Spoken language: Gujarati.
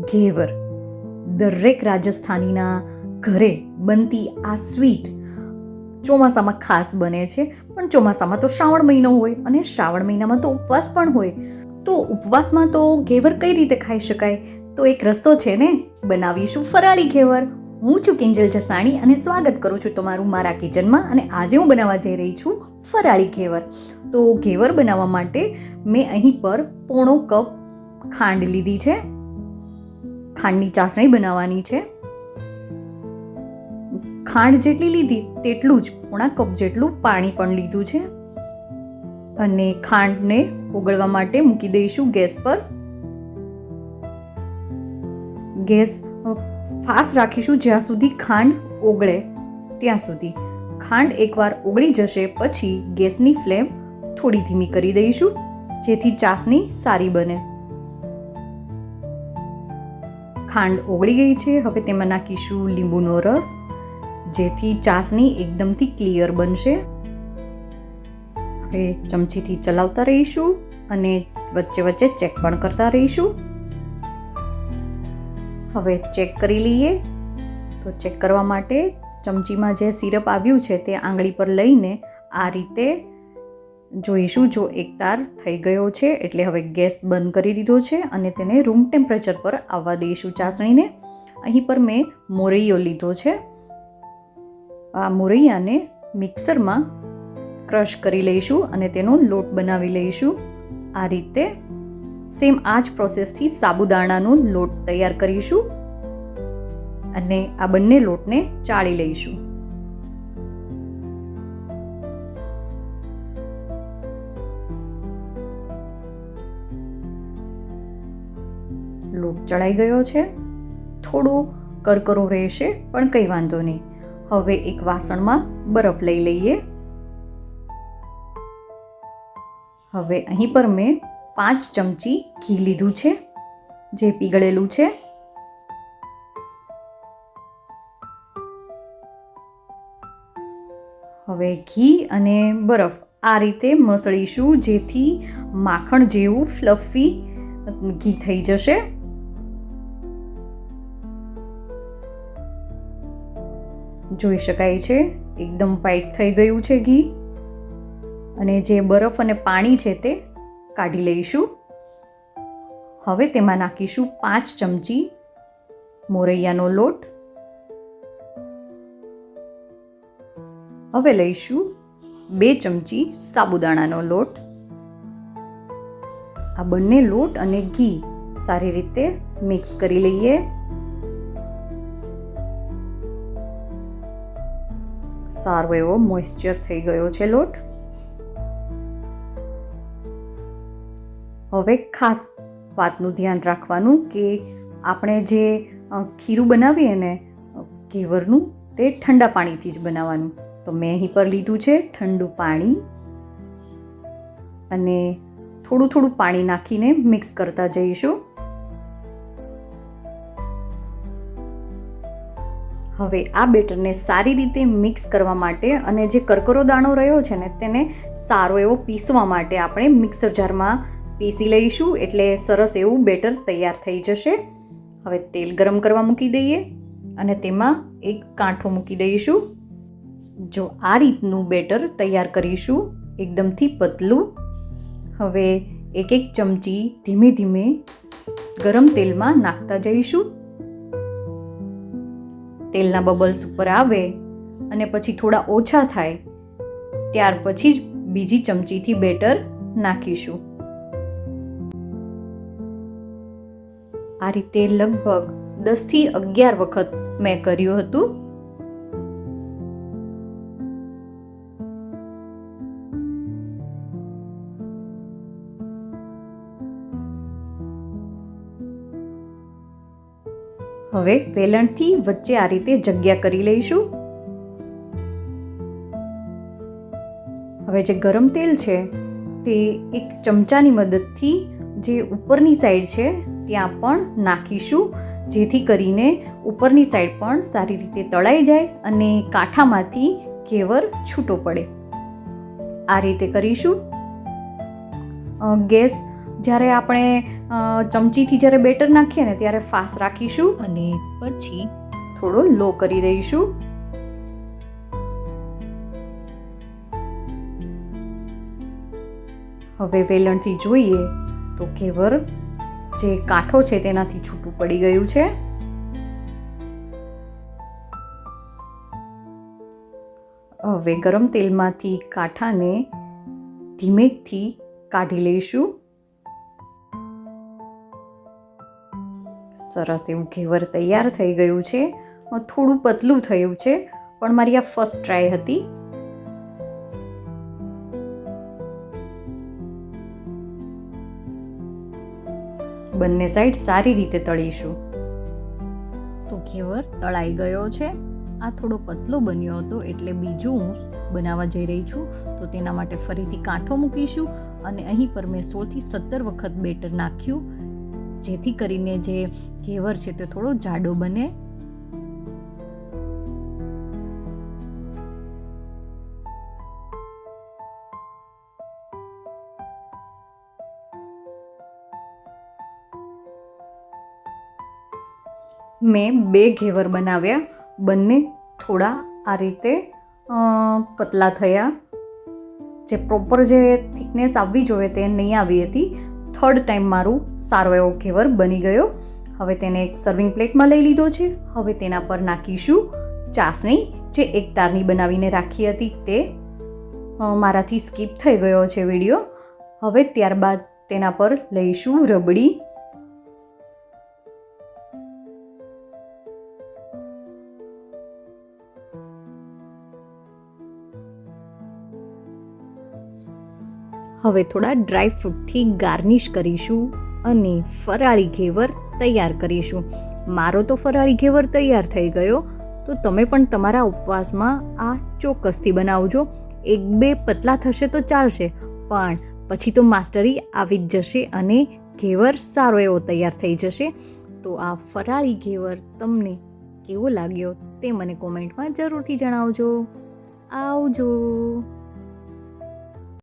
ઘેવર. દરેક રાજસ્થાનીના ઘરે બનતી આ સ્વીટ ચોમાસામાં ખાસ બને છે, પણ ચોમાસામાં તો શ્રાવણ મહિનો હોય અને શ્રાવણ મહિનામાં તો ઉપવાસ પણ હોય. તો ઉપવાસમાં તો ઘેવર કઈ રીતે ખાઈ શકાય? તો એક રસ્તો છે ને, બનાવીશું ફરાળી ઘેવર. હું છું કિંજલ જસાણી અને સ્વાગત કરું છું તમારું મારા કિચનમાં અને આજે હું બનાવવા જઈ રહી છું ફરાળી ઘેવર. તો ઘેવર બનાવવા માટે મેં અહીં પર પોણો કપ ખાંડ લીધી છે ખાંડની ચાસણી બનાવવાની છે. ખાંડ જેટલી લીધી તેટલું જ પોણા કપ જેટલું પાણી પણ લીધું છે. અને ખાંડને ઓગળવા માટે મૂકી દઈશું ગેસ પર. ગેસ ફાસ્ટ રાખીશું જ્યાં સુધી ખાંડ ઓગળે ત્યાં સુધી. ખાંડ એકવાર ઓગળી જશે પછી ગેસની ફ્લેમ થોડી ધીમી કરી દઈશું, જેથી ચાસણી સારી બને. ખાંડ ઓગળી ગઈ છે. હવે તેમાં નાખીશું લીંબુનો રસ, જેથી ચાસણી એકદમથી ક્લિયર બનશે. હવે ચમચીથી ચલાવતા રહીશું અને વચ્ચે વચ્ચે ચેક પણ કરતા રહીશું. હવે ચેક કરી લઈએ. તો ચેક કરવા માટે ચમચીમાં જે સિરપ આવ્યું છે તે આંગળી પર લઈને આ રીતે જોઈશું જો એક તાર થઈ ગયો છે એટલે હવે ગેસ બંધ કરી દીધો છે અને તેને રૂમ ટેમ્પરેચર પર આવવા દઈશું ચાસણીને. અહીં પર મેં મોરૈયો લીધો છે. આ મોરૈયાને મિક્સરમાં ક્રશ કરી લઈશું અને તેનો લોટ બનાવી લઈશું. આ રીતે સેમ આ જ પ્રોસેસથી સાબુદાણાનો લોટ તૈયાર કરીશું અને આ બંને લોટને ચાળી લઈશું. લોટ ચડાઈ ગયો છે. થોડો કરકરો રહેશે, પણ કંઈ વાંધો નહીં. હવે એક વાસણમાં બરફ લઈ લઈએ. હવે અહીં પર મેં પાંચ ચમચી ઘી લીધું છે, જે પીગળેલું છે. હવે ઘી અને બરફ આ રીતે મસળીશું, જેથી માખણ જેવું ફ્લફી ઘી થઈ જશે. જોઈ શકાય છે. એકદમ વ્હાઈટ થઈ ગયું છે ઘી. અને જે બરફ અને પાણી છે તે કાઢી લઈશું. હવે તેમાં નાખીશું પાંચ ચમચી મોરૈયાનો લોટ. હવે લઈશું બે ચમચી સાબુદાણાનો લોટ. આ બંને લોટ અને ઘી સારી રીતે મિક્સ કરી લઈએ. સારો એવો મોઇશ્ચર થઈ ગયો છે લોટ. હવે ખાસ વાતનું ધ્યાન રાખવાનું કે આપણે જે ખીરું બનાવીએ ને ઘેવરનું તે ઠંડા પાણીથી જ બનાવવાનું. તો મેં અહીં પર લીધું છે ઠંડુ પાણી. અને થોડું થોડું પાણી નાખીને મિક્સ કરતા જઈશું. હવે આ બેટરને સારી રીતે મિક્સ કરવા માટે અને જે કરકરો દાણો રહ્યો છે ને, તેને સારો એવો પીસવા માટે આપણે મિક્સર જારમાં પીસી લઈશું એટલે સરસ એવું બેટર તૈયાર થઈ જશે. હવે તેલ ગરમ કરવા મૂકી દઈએ અને તેમાં એક કાંઠો મૂકી દઈશું. જો આ રીતનું બેટર તૈયાર કરીશું, એકદમથી પતલું, હવે એક એક ચમચી ધીમે ધીમે ગરમ તેલમાં નાખતા જઈશું. તેલના બબલ્સ ઉપર આવે અને પછી થોડા ઓછા થાય, ત્યાર પછી જ બીજી ચમચીથી બેટર નાખીશું. આ રીતે લગભગ દસથી અગિયાર વખત મેં કર્યું હતું. હવે વેલણથી વચ્ચે આ રીતે જગ્યા કરી લઈશું. હવે જે ગરમ તેલ છે, તે એક ચમચાની મદદથી જે ઉપરની સાઈડ છે, ત્યાં પણ નાખીશું, જેથી કરીને ઉપરની સાઈડ પણ સારી રીતે તળાઈ જાય અને કાંઠામાંથી ઘેવર છૂટો પડે. આ રીતે કરીશું. ગેસ જ્યારે આપણે ચમચીથી જ્યારે બેટર નાખીએ ને ત્યારે ફાસ્ટ રાખીશું અને પછી થોડો લો કરી દઈશું. હવે વેલણથી જોઈએ તો ઘેવર જે કાંઠો છે તેનાથી છૂટું પડી ગયું છે. હવે ગરમ તેલમાંથી કાંઠાને ધીમેથી કાઢી લઈશું. સરસ એવું ઘેવર તૈયાર થઈ ગયું છે. થોડું પતલું થયું છે, પણ મારી આ ફર્સ્ટ ટ્રાય હતી. બંને સાઈડ સારી રીતે તળીશું. તો ઘેવર તળાઈ ગયો છે. આ થોડો પતલો બન્યો હતો, એટલે બીજું હું બનાવવા જઈ રહી છું. તો તેના માટે ફરીથી કાંઠો મૂકીશું અને અહીં પર મેં સોળથી સત્તર વખત બેટર નાખ્યું. જેથી કરીને જે ઘેવર છે તે થોડો જાડો બને. મેં બે ઘેવર બનાવ્યા. બંને થોડા આ રીતે પતલા થયા. જે પ્રોપર જે થિકનેસ આવવી જોઈએ તે નહીં આવી હતી. થર્ડ ટાઈમ મારું સારો એવો ઘેવર બની ગયો. હવે તેને એક સર્વિંગ પ્લેટમાં લઈ લીધો છે. હવે તેના પર નાખીશું ચાસણી જે એક તારની બનાવીને રાખી હતી તે. મારાથી સ્કીપ થઈ ગયો છે વીડિયો હવે ત્યારબાદ તેના પર લઈશું રબડી. હવે થોડા ડ્રાય ફ્રૂટથી ગાર્નિશ કરીશું અને ફરાળી ઘેવર તૈયાર કરીશું. મારો તો ફરાળી ઘેવર તૈયાર થઈ ગયો, તો તમે પણ તમારા ઉપવાસમાં આ ચોક્કસથી બનાવજો. એક બે પતલા થશે તો ચાલશે, પણ પછી તો માસ્ટરી આવી જ જશે અને ઘેવર સારો એવો તૈયાર થઈ જશે. તો આ ફરાળી ઘેવર તમને કેવો લાગ્યો તે મને કોમેન્ટમાં જરૂરથી જણાવજો. આવજો.